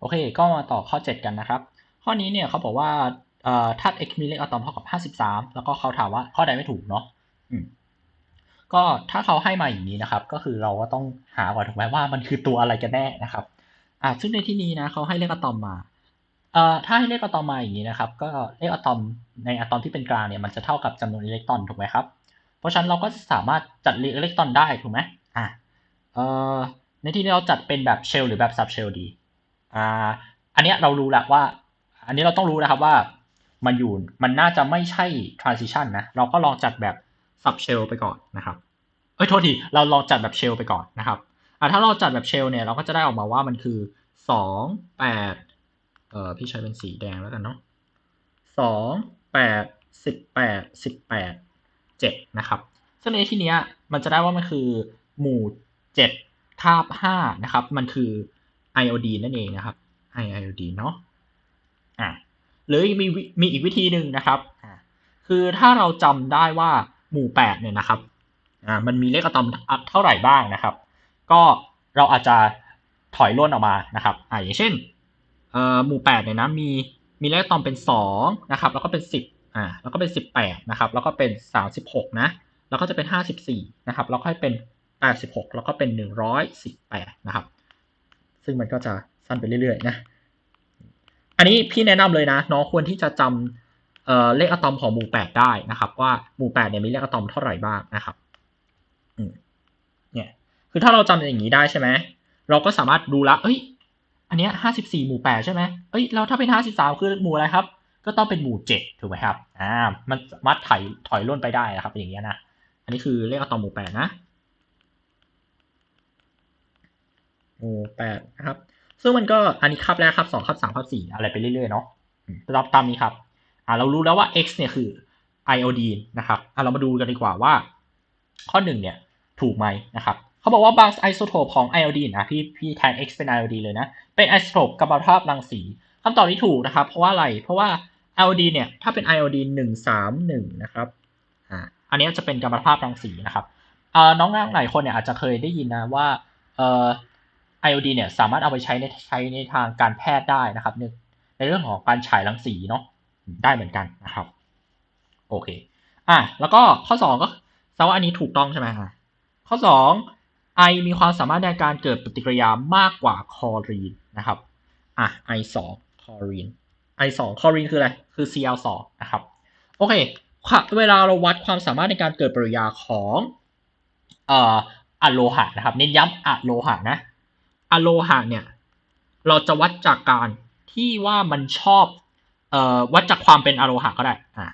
โอเค ก็มาต่อข้อ 7 กันนะครับ ข้อนี้เนี่ยเขาบอกว่าธาตุ x มีเลขอะตอมเท่ากับ 53 แล้วก็เขาถามว่าข้อใดไม่ถูกเนาะก็ถ้าเขาให้มาอย่างนี้นะครับ ก็คือเราก็ต้องหาก่อนถูกไหมว่ามันคือตัวอะไรกันแน่นะครับอ่าซึ่งในที่นี้นะเขาให้เลขอะตอมมาเอ่อถ้าให้เลขอะตอมมาอย่างนี้นะครับ ก็เลขอะตอมในอะตอมที่เป็นกลางเนี่ยมันจะเท่ากับจำนวนอิเล็กตรอนถูกไหมครับ เพราะฉะนั้นเราก็สามารถจัดเรียงอิเล็กตรอนได้ถูกไหมอ่าเอ่อในที่นี้เราจัดเป็นแบบเชลหรือแบบซับเชลดี อ่าอันเนี้ยเรารู้แล้วว่า อันนี้เราต้องรู้นะครับว่ามันอยู่มันน่าจะไม่ใช่ transition นะ เราก็ลองจัดแบบ sub shell ไปก่อนนะครับ เอ้ยโทษที เราลองจัดแบบ shell ไปก่อนนะครับอ่าถ้าเราจัดแบบ shell เนี่ยเราก็จะได้ออกมาว่ามันคือสองแปดเอ่อพี่ใช้เป็นสีแดงแล้วกันเนาะสองแปดสิบแปดสิบแปดเจ็ดนะครับซึ่งในที่เนี้ยมันจะได้ว่ามันคือหมู่เจ็ดคาบห้านะครับ มันคือ ไอโอดีนั่นเองนะครับไอไอโอดีเนาะอ่าหรือมีวิมีอีกวิธีหนึ่งนะครับอ่าคือถ้าเราจำได้ว่าหมู่แปดเนี่ยนะครับอ่ามันมีเลขอะตอมเท่าไหร่บ้างนะครับ ก็เราอาจจะถอยร่นออกมานะครับอ่าอย่างเช่นเอ่อหมู่แปดเนี่ยนะมีมีเลขอะตอมเป็นสองนะครับ แล้วก็เป็นสิบอ่าแล้วก็เป็นสิบแปดนะครับแล้วก็เป็นสามสิบหกนะแล้วก็จะเป็นห้าสิบสี่นะครับแล้วก็ให้เป็นแปดสิบหกแล้วก็เป็นหนึ่งร้อยสิบแปดนะครับ ซึ่งมันก็จะสั้นไปเรื่อยๆนะอันนี้พี่แนะนำเลยนะน้องควรที่จะจำเเลขอะตอมของหมู่แปดได้นะครับ ว่าหมู่แปดเนี่ยมีเลขอะตอมเท่าไหร่บ้างนะครับเนี่ยคือถ้าเราจำอย่างนี้ได้ใช่ไหมเราก็สามารถดูละเอ้ย อันเนี้ยห้าสิบสี่หมู่แปดใช่ไหมเอ้ยแล้วถ้าเป็นห้าสิบสามคือหมู่อะไรครับ ก็ต้องเป็นหมู่เจ็ดถูกไหมครับอ่ามันสามารถถอยถอยร่นไปได้นะครับ อย่างเงี้ยนะอันนี้คือเลขอะตอมหมู่แปดนะ หมู่แปดนะครับ ซึ่งมันก็อันนี้คาบแรกคาบสองคาบสามคาบสี่อะไรไปเรื่อยๆเนาะรับตามนี้ครับอ่าเรารู้แล้วว่า x เนี่ยคือไอโอดีนนะครับอ่าเรามาดูกันดีกว่าว่า ข้อหนึ่งเนี่ยถูกไหมนะครับเขาบอกว่าบางไอโซโทปของไอโอดีนะพี่พี่แทน x เป็นไอโอดีเลยนะ เป็นไอโซโทปกัมมันตภาพรังสีคำตอบนี้ถูกนะครับ เพราะว่าอะไรเพราะว่าไอโอดีเนี่ยถ้าเป็นไอโอดีหนึ่งสามหนึ่งนะครับอ่าอันนี้จะเป็นกัมมันตภาพรังสีนะครับอ่าน้องๆหลายคนเนี่ยอาจจะเคยได้ยินนะว่าเอ่อ ไอโอดีเนี่ยสามารถเอาไปใช้ในใช้ในทางการแพทย์ได้นะครับในในเรื่องของการฉายรังสีเนาะได้เหมือนกันนะครับ โอเคอะแล้วก็ข้อสองก็แสดงว่าอันนี้ถูกต้องใช่ไหมฮะข้อสองไอมีความสามารถในการเกิดปฏิกิริยามากกว่าคลอรีนนะครับอะไอสองคลอรีนไอสองคลอรีนคืออะไรคือ Cl สองนะครับโอเคเวลาเราวัดความสามารถในการเกิดปฏิกิริยาของเอ่ออะโลหะนะครับเน้นย้ำอะโลหะนะ อะโลหะเนี่ย เราจะวัดจากการที่ว่ามันชอบเอ่อวัดจากความเป็นอะโลหะก็ได้อ่า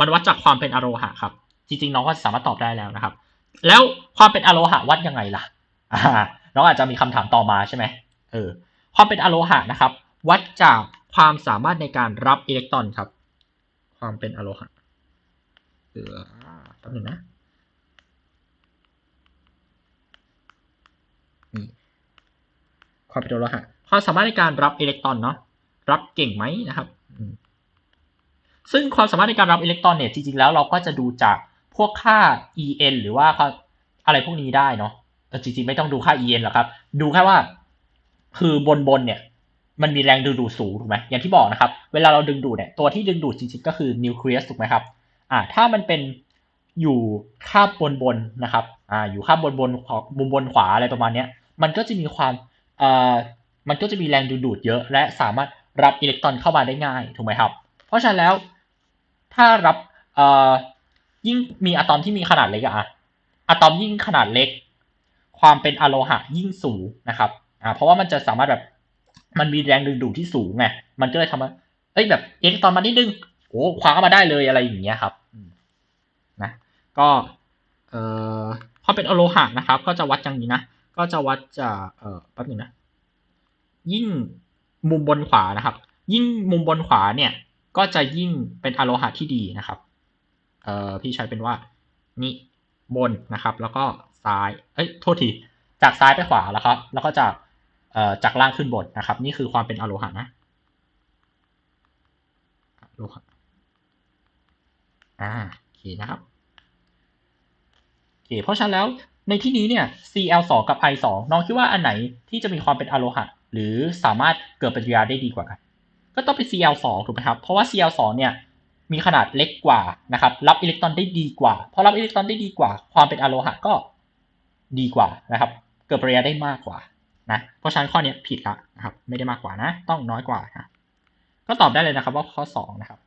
มันวัดจากความเป็นอะโลหะครับ จริงๆน้องก็สามารถตอบได้แล้วนะครับ แล้วความเป็นอะโลหะวัดยังไงล่ะอ่าน้องอาจจะมีคำถามต่อมาใช่ไหมเออความเป็นอะโลหะนะครับ วัดจากความสามารถในการรับอิเล็กตรอนครับ ความเป็นอะโลหะเออแป๊บนึงนะนี่ ความเป็นโลหะความสามารถในการรับอิเล็กตรอนเนาะรับเก่งไหมนะครับ ซึ่งความสามารถในการรับอิเล็กตรอนเนี่ยจริงๆแล้วเราก็จะดูจากพวกค่า en หรือว่าอะไรพวกนี้ได้เนาะแต่จริงๆไม่ต้องดูค่า en หรอกครับ ดูแค่ว่า คือบนบนเนี่ยมันมีแรงดึงดูดสูงถูกไหมอย่างที่บอกนะครับ เวลาเราดึงดูดเนี่ยตัวที่ดึงดูดจริงๆก็คือนิวเคลียสถูกไหมครับอ่าถ้ามันเป็นอยู่คาบบนบนนะครับอ่าอยู่คาบบนบนมุมบนขวาอะไรประมาณเนี้ย มันก็จะมีความ มันก็จะมีแรงดึงดูดเยอะและสามารถรับอิเล็กตรอนเข้ามาได้ง่ายถูกไหมครับ เพราะฉะนั้นแล้วถ้ารับยิ่งมีอะตอมที่มีขนาดเล็กอะอะตอมยิ่งขนาดเล็ก ความเป็นอะโลหะยิ่งสูงนะครับอ่าเพราะว่ามันจะสามารถแบบมันมีแรงดึงดูดที่สูงไงมันก็เลยทำให้เอ้ยแบบอิเล็กตรอนมานิดนึงโอ้คว้ามาได้เลยอะไรอย่างเงี้ยครับนะก็เอ่อความเป็นอะโลหะนะครับ ก็จะวัดอย่างนี้นะ ก็จะวัดจากเอ่อแป๊บนึงนะ ยิ่งมุมบนขวานะครับ ยิ่งมุมบนขวาเนี่ย ก็จะยิ่งเป็นอโลหะที่ดีนะครับเอ่อพี่ใช้เป็นว่านี่บนนะครับ แล้วก็ซ้าย เอ้ยโทษที จากซ้ายไปขวาแล้วครับ แล้วก็จากเอ่อจากล่างขึ้นบนนะครับ นี่คือความเป็นอโลหะนะโลหะอ่าโอเคนะครับโอเคเพราะฉะนั้นแล้ว ในที่นี้เนี่ย Cl2 กับ I2 น้องคิดว่าอันไหนที่จะมีความเป็นอะโลหะ หรือสามารถเกิดปฏิกิริยาได้ดีกว่ากัน ก็ต้องเป็น Cl2 ถูกไหมครับ เพราะว่า Cl2 เนี่ยมีขนาดเล็กกว่านะครับ รับอิเล็กตรอนได้ดีกว่า เพราะรับอิเล็กตรอนได้ดีกว่า ความเป็นอะโลหะก็ดีกว่านะครับ เกิดปฏิกิริยาได้มากกว่านะ เพราะฉะนั้นข้อนี้ผิดละนะครับ ไม่ได้มากกว่านะ ต้องน้อยกว่านะ ก็ตอบได้เลยนะครับว่าข้อ 2 นะครับ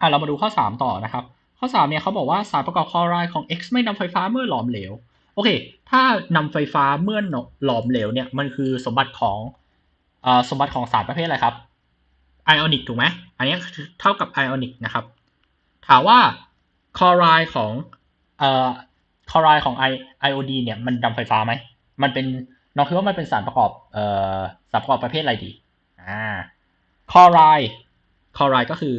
อะเรามาดูข้อ 3 ต่อนะครับ ข้อ3เนี่ยเขาบอกว่าสารประกอบคลอไรด์ของ X ไม่นำไฟฟ้าเมื่อหลอมเหลว โอเค ถ้านำไฟฟ้าเมื่อหลอมเหลวเนี่ย มันคือสมบัติของเอ่อสมบัติของสารประเภทอะไรครับไอออนิกถูกไหม อันนี้เท่ากับไอออนิกนะครับ ถามว่าคลอไรด์ของเอ่อคลอไรด์ของไอไอโอดีเนี่ย มันนำไฟฟ้าไหม มันเป็นน้องคิดว่ามันเป็นสารประกอบเอ่อสารประกอบประเภทอะไรดี อ่าคลอไรด์คลอไรด์ก็คือ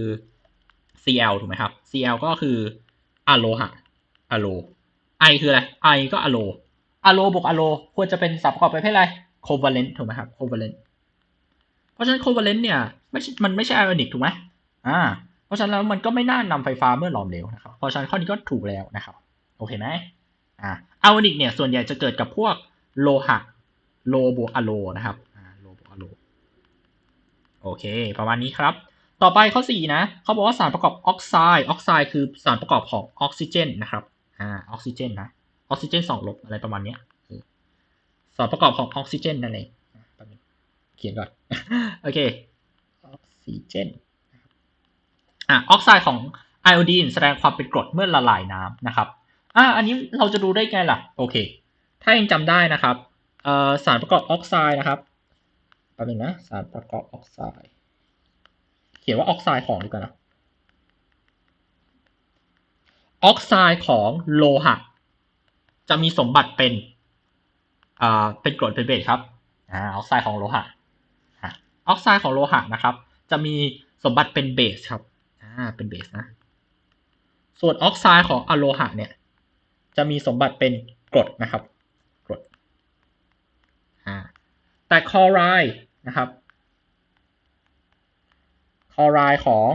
Cl ถูกไหมครับ Cl ก็คืออะโลหะอะโล I คืออะไร I ก็อะโลอะโลบวกอะโลควรจะเป็นสารประกอบประเภทอะไร covalent ถูกไหมครับ covalent เพราะฉะนั้น covalent เนี่ยไม่ใช่มันไม่ใช่ ionic ถูกไหมอ่า เพราะฉะนั้นแล้วมันก็ไม่น่านำไฟฟ้าเมื่อหลอมเหลวนะครับเพราะฉะนั้นข้อนี้ก็ถูกแล้วนะครับโอเคไหมอ่า ionic เนี่ยส่วนใหญ่จะเกิดกับพวกโลหะโลบวกอะโลนะครับอ่าโลบวกอะโลโอเค ประมาณนี้ครับ ต่อไปข้อ 4 นะ เขาบอกว่าสารประกอบออกไซด์ ออกไซด์คือสารประกอบของออกซิเจนนะครับ อ่าออกซิเจนนะออกซิเจนสองลบอะไรประมาณเนี้ยสารประกอบของออกซิเจนนั่นเองเขียนก่อน โอเค ออกซิเจนอ่าออกไซด์ของไอโอดีนแสดงความเป็นกรดเมื่อละลายน้ำนะครับ อ่าอันนี้เราจะดูได้ไงล่ะ โอเค ถ้ายังจำได้นะครับเอ่อสารประกอบออกไซด์นะครับแป๊บนึงนะ สารประกอบออกไซด์ เขียนว่าออกไซด์ของดีกว่านะ ออกไซด์ของโลหะ จะมีสมบัติเป็นอ่าเป็นกรดเป็นเบสครับอ่าออกไซด์ของโลหะออกไซด์ของโลหะนะครับ จะมีสมบัติเป็นเบสครับอ่าเป็นเบสนะ ส่วนออกไซด์ของอะโลหะเนี่ย จะมีสมบัติเป็นกรดนะครับกรดอ่าแต่คลอไรด์นะครับคลอไรด์ของ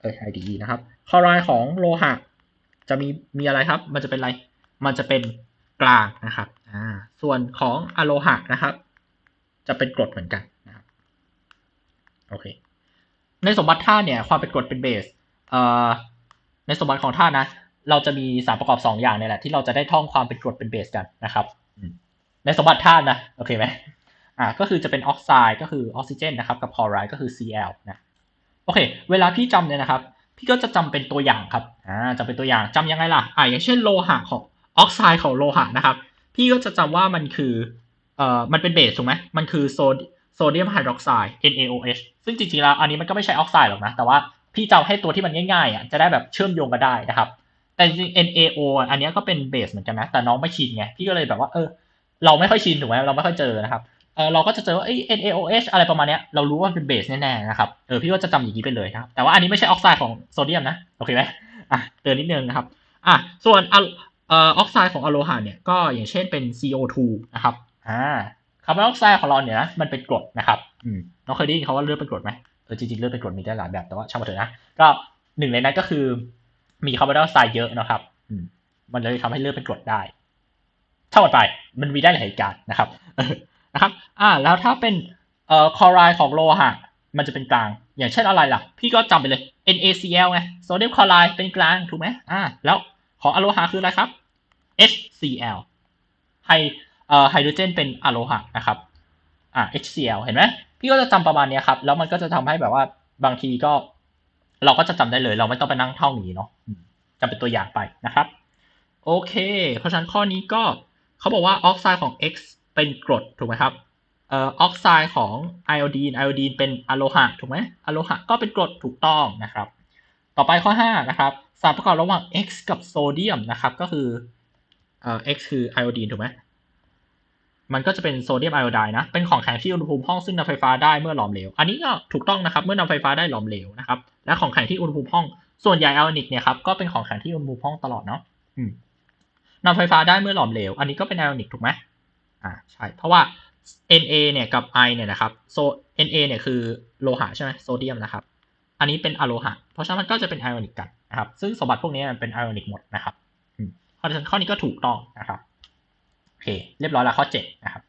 เออ IDE นะครับ คลอไรด์ของโลหะ จะมีมีอะไรครับ มันจะเป็นอะไร มันจะเป็นกลางนะครับอ่าส่วนของอะโลหะนะครับ จะเป็นกรดเหมือนกันนะครับโอเคในสมบัติธาตุเนี่ยความเป็นกรดเป็นเบสเอ่อในสมบัติของธาตุนะ เราจะมีสารประกอบสองอย่างเนี่ยแหละที่เราจะได้ท่องความเป็นกรดเป็นเบสกันนะครับในสมบัติธาตุนะโอเคไหมอ่าก็คือจะเป็นออกไซด์ก็คือออกซิเจนนะครับกับคลอไรด์ก็คือ Cl นะโอเค เวลาพี่จำเนี่ยนะครับ พี่ก็จะจำเป็นตัวอย่างครับอ่าจะเป็นตัวอย่างจำยังไงล่ะอ่าอย่างเช่นโลหะของออกไซด์ของโลหะนะครับ พี่ก็จะจำว่ามันคือเอ่อมันเป็นเบสถูกไหมมันคือโซโซเดียมไฮดรอกไซด์ NaOH ซึ่งจริงๆแล้วอันนี้มันก็ไม่ใช่ออกไซด์หรอกนะ แต่ว่าพี่จำให้ตัวที่มันง่ายๆอะจะได้แบบเชื่อมโยงกันได้นะครับ แต่จริง NaO อันนี้ก็เป็นเบสเหมือนกันนะ แต่น้องไม่ชินไง พี่ก็เลยแบบว่าเออเราไม่ค่อยชินถูกไหมเราไม่ค่อยเจอนะครับ เออเราก็จะเจอว่า NaOH อะไรประมาณเนี้ยเรารู้ว่าเป็นเบสแน่ๆนะครับเออพี่ก็จะจำอย่างนี้ไปเลยนะครับแต่ว่าอันนี้ไม่ใช่ออกไซด์ของโซเดียมนะโอเคไหมอะเตือนนิดนึงนะครับอะส่วนเอ่อออกไซด์ของอะโลหะเนี่ยก็อย่างเช่นเป็น CO2 นะครับอ่าคาร์บอนไดออกไซด์ของเราเนี่ยนะมันเป็นกรดนะครับอืมน้องเคยได้ยินเขาว่าเลือดเป็นกรดไหมเออจริงๆเลือดเป็นกรดมีได้หลายแบบแต่ว่าช่างมันเถอะนะก็หนึ่งในนั้นก็คือมีคาร์บอนไดออกไซด์เยอะนะครับอืมมันเลยทำให้เลือดเป็นกรดได้ช่างมันไป มันมีได้หลายเหตุการณ์นะครับ นะครับ อ่า แล้วถ้าเป็นเอ่อคลอไรด์ของโลหะ มันจะเป็นกลาง อย่างเช่นอะไรล่ะ พี่ก็จำไปเลย NaCl ไง โซเดียมคลอไรด์เป็นกลาง ถูกไหมอ่า แล้วของอะโลหะคืออะไรครับ HCl ไฮเอ่อไฮโดรเจนเป็นอะโลหะนะครับ อ่า HCl เห็นไหมพี่ก็จะจำประมาณนี้ครับ แล้วมันก็จะทำให้แบบว่าบางทีก็ เราก็จะจำได้เลย เราไม่ต้องไปนั่งเท่องนี้เนาะจำเป็นตัวอย่างไปนะครับ โอเค เพราะฉะนั้นข้อนี้ก็เขาบอกว่าออกไซด์ของ X เป็นกรดถูกไหมครับเอ่อออกไซด์ของไอโอดีนไอโอดีนเป็นอะโลหะถูกไหมอะโลหะก็เป็นกรดถูกต้องนะครับ ต่อไปข้อ5นะครับสารประกอบระหว่าง X กับโซเดียมนะครับก็คือเอ่อ X คือไอโอดีนถูกไหมมันก็จะเป็นโซเดียมไอโอไดน์นะ เป็นของแข็งที่อุณหภูมิห้องซึ่งนำไฟฟ้าได้เมื่อหลอมเหลว อันนี้ก็ถูกต้องนะครับเมื่อนำไฟฟ้าได้หลอมเหลวนะครับ และของแข็งที่อุณหภูมิห้อง ส่วนใหญ่ไอออนิกเนี่ยครับก็เป็นของแข็งที่อุณหภูมิห้องตลอดเนาะนำไฟฟ้าได้เมื่อหลอมเหลว อันนี้ก็เป็นไอออนิกถูกไหม อ่าใช่ เพราะว่า Na เนี่ยกับ I เนี่ยนะครับโซ Na เนี่ยคือโลหะใช่ไหมโซเดียมนะครับ อันนี้เป็นอะโลหะ เพราะฉะนั้นมันก็จะเป็นไอออนิกกันนะครับ ซึ่งสมบัติพวกนี้มันเป็นไอออนิกหมดนะครับอืมเพราะฉะนั้นข้อนี้ก็ถูกต้องนะครับ โอเค เรียบร้อยแล้วข้อ 7 นะครับ